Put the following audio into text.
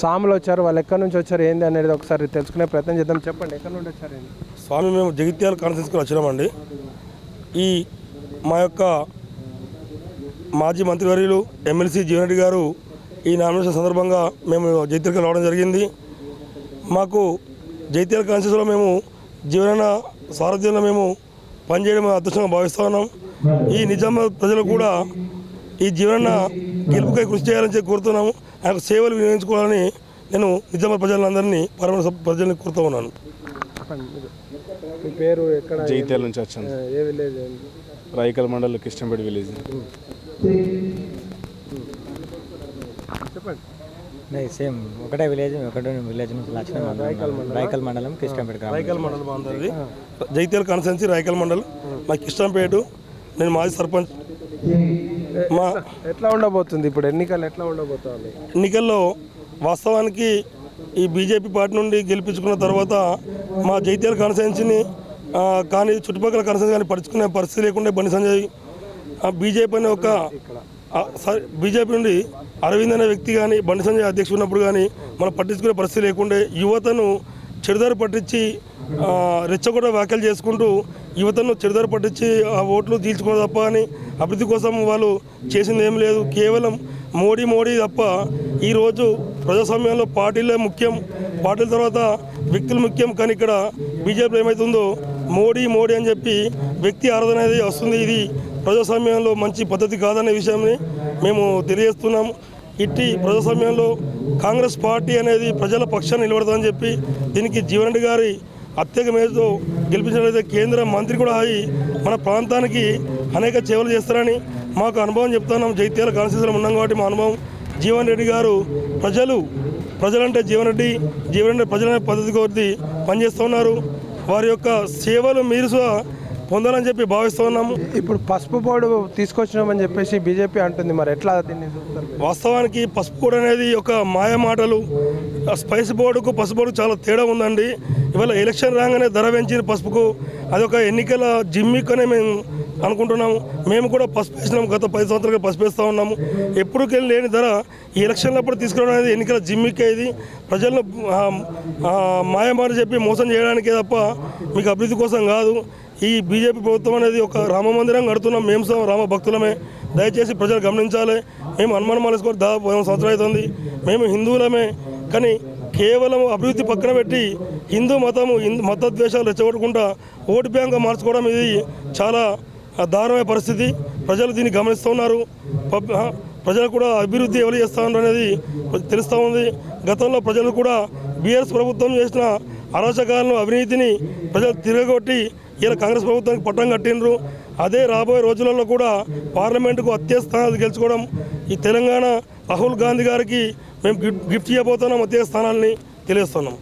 సాములు వచ్చారు వాళ్ళు ఎక్కడి నుంచి వచ్చారు ఏంది అనేది ఒకసారి తెలుసుకునే ప్రయత్నం చేద్దాం. చెప్పండి ఎక్కడి నుండి వచ్చారు స్వామి మేము జగిత్యాల కాన్ఫరెన్స్కి వచ్చినామండి. ఈ మా యొక్క మాజీ మంత్రివర్యులు ఎమ్మెల్సీ జీవన్ రెడ్డి గారు ఈ నామినేషన్ సందర్భంగా మేము జగిత్యాలకు రావడం జరిగింది. మాకు జగిత్యాల కాన్ఫరెన్స్లో మేము జీవన సారథ్యంలో మేము పనిచేయడం అదృష్టంగా భావిస్తూ ఉన్నాం. ఈ నిజామాబాద్ ప్రజలు కూడా ఈ జీవన గెలుపుకై కృషి చేయాలని చెప్పి కోరుతున్నాము. ఆయన సేవలు వినియోగించుకోవాలని నేను నిజామాబాద్ ప్రజలందరినీ పరమ ప్రజల్ని కోరుతూ ఉన్నాను. మీ పేరు ఎక్కడ? జైత్యాల నుంచి వచ్చాను ఏ విలేజ్? రాయికల్ మండల్ కిష్టంపేట విలేజ్. చెప్పండి. లేదు సేమ్ ఒకటే విలేజ్ ఒకటే విలేజ్ నుంచి లక్ష్మీ మండలం. రాయకల్ మండలం. కృష్ణంపేట గ్రామం. రాయకల్ మండల్ బాగుంటుంది జైత్యాల కాన్స్టెన్సీ రాయకల్ మండల్. నాకు ఇష్టంపేట నేను మాజీ సర్పంచ్. మా ఎట్లా ఉండబోతుంది ఇప్పుడు ఎన్నికలు ఎట్లా ఉండబోతుంది ఎన్నికల్లో వాస్తవానికి ఈ బీజేపీ పార్టీ నుండి గెలిపించుకున్న తర్వాత మా జైత్యాల కాన్స్టెన్సీని ఆ, కానీ చుట్టుపక్కల కాన్స్టెన్సీ కానీ పరుచుకునే పరిస్థితి లేకుండా బండి సంజయ్ బీజేపీ అనే ఒక బీజేపీ నుండి అరవింద్ అనే వ్యక్తి కానీ బండి సంజయ్ అధ్యక్షుడు ఉన్నప్పుడు కానీ మనం పట్టించుకునే పరిస్థితి లేకుండే యువతను చెడుదారి పట్టించి రెచ్చగొట్ట వ్యాఖ్యలు చేసుకుంటూ యువతను చెడుదారి పట్టించి ఆ ఓట్లు తీల్చుకోవడం తప్ప అని అభివృద్ధి కోసం వాళ్ళు చేసింది ఏం లేదు. కేవలం మోడీ మోడీ తప్ప ఈరోజు ప్రజాస్వామ్యంలో పార్టీలే ముఖ్యం. పార్టీల తర్వాత వ్యక్తులు ముఖ్యం. కానీ ఇక్కడ బీజేపీ ఏమవుతుందో మోడీ మోడీ అని చెప్పి వ్యక్తి ఆరాధన అనేది వస్తుంది. ఇది ప్రజాస్వామ్యంలో మంచి పద్ధతి కాదనే విషయాన్ని మేము తెలియజేస్తున్నాం. ఇట్టి ప్రజాస్వామ్యంలో కాంగ్రెస్ పార్టీ అనేది ప్రజల పక్షాన్ని నిలబడతామని చెప్పి దీనికి జీవన్ రెడ్డి గారి అత్యధిక మేరతో గెలిపించినట్లయితే కేంద్ర మంత్రి కూడా అయి మన ప్రాంతానికి అనేక సేవలు చేస్తారని మాకు అనుభవం చెప్తున్నాం. జైత్యాల కాన్స్టిట్యూన్సీలో ఉన్నాం కాబట్టి మా అనుభవం. జీవన్ రెడ్డి గారు ప్రజలు ప్రజలంటే జీవన్ రెడ్డి జీవన్ రెడ్డి ప్రజలనే పద్ధతి కొద్ది పనిచేస్తూ ఉన్నారు. వారి యొక్క సేవలు మీరు పొందాలని చెప్పి భావిస్తూ ఉన్నాము ఇప్పుడు పసుపు బోర్డు తీసుకొచ్చినామని చెప్పేసి బీజేపీ అంటుంది. మరి ఎట్లా దీన్ని? వాస్తవానికి పసుపు బోర్డు అనేది ఒక మాయ మాటలు. స్పైస్ బోర్డుకు పసుపు బోర్డు చాలా తేడా ఉందండి. ఇవాళ ఎలక్షన్ రాగానే ధర పెంచిన పసుపుకు. అదొక ఎన్నికల జిమ్మిక్ అనే మేము అనుకుంటున్నాము. మేము కూడా పసుపు వేసినాము. గత పది సంవత్సరాలుగా పసుపు వేస్తూ ఉన్నాము. ఎప్పుడుకెళ్ళి లేని ధర ఈ ఎలక్షన్లప్పుడు తీసుకురావడం అనేది ఎన్నికల జిమ్మిక్ ఇది. ప్రజలను మాయమారి చెప్పి మోసం చేయడానికే తప్ప మీకు అభివృద్ధి కోసం కాదు. ఈ బీజేపీ ప్రభుత్వం అనేది ఒక రామ మందిరం కడుతున్నాం. మేము రామ భక్తులమే. దయచేసి ప్రజలు గమనించాలి. మేము హనుమాన్ మాలేసుకోవడం దాదాపు సంవత్సరం అవుతుంది. మేము హిందువులమే. కానీ కేవలం అభివృద్ధి పక్కన పెట్టి హిందూ మతము మతద్వేషాలు రెచ్చగొట్టకుండా ఓటు బ్యాంక్గా మార్చుకోవడం ఇది చాలా దారుణమైన పరిస్థితి. ప్రజలు దీన్ని గమనిస్తున్నారు పబ్- ప్రజలు కూడా అభివృద్ధి ఎవరు చేస్తున్నారు అనేది తెలుస్తూ ఉంది. గతంలో ప్రజలు కూడా బీఆర్ఎస్ ప్రభుత్వం చేసిన అరాచకాలను అవినీతిని ప్రజలు తిరగొట్టి ఇలా కాంగ్రెస్ ప్రభుత్వానికి పట్టం కట్టినరు అదే రాబోయే రోజులలో కూడా పార్లమెంటుకు అత్యస్థానాలు గెలుచుకోవడం ఈ తెలంగాణ రాహుల్ గాంధీ గారికి మేము గిఫ్ట్ గిఫ్ట్ చేయబోతున్నాం అధ్యక్ష స్థానాలని తెలియజేస్తున్నాం.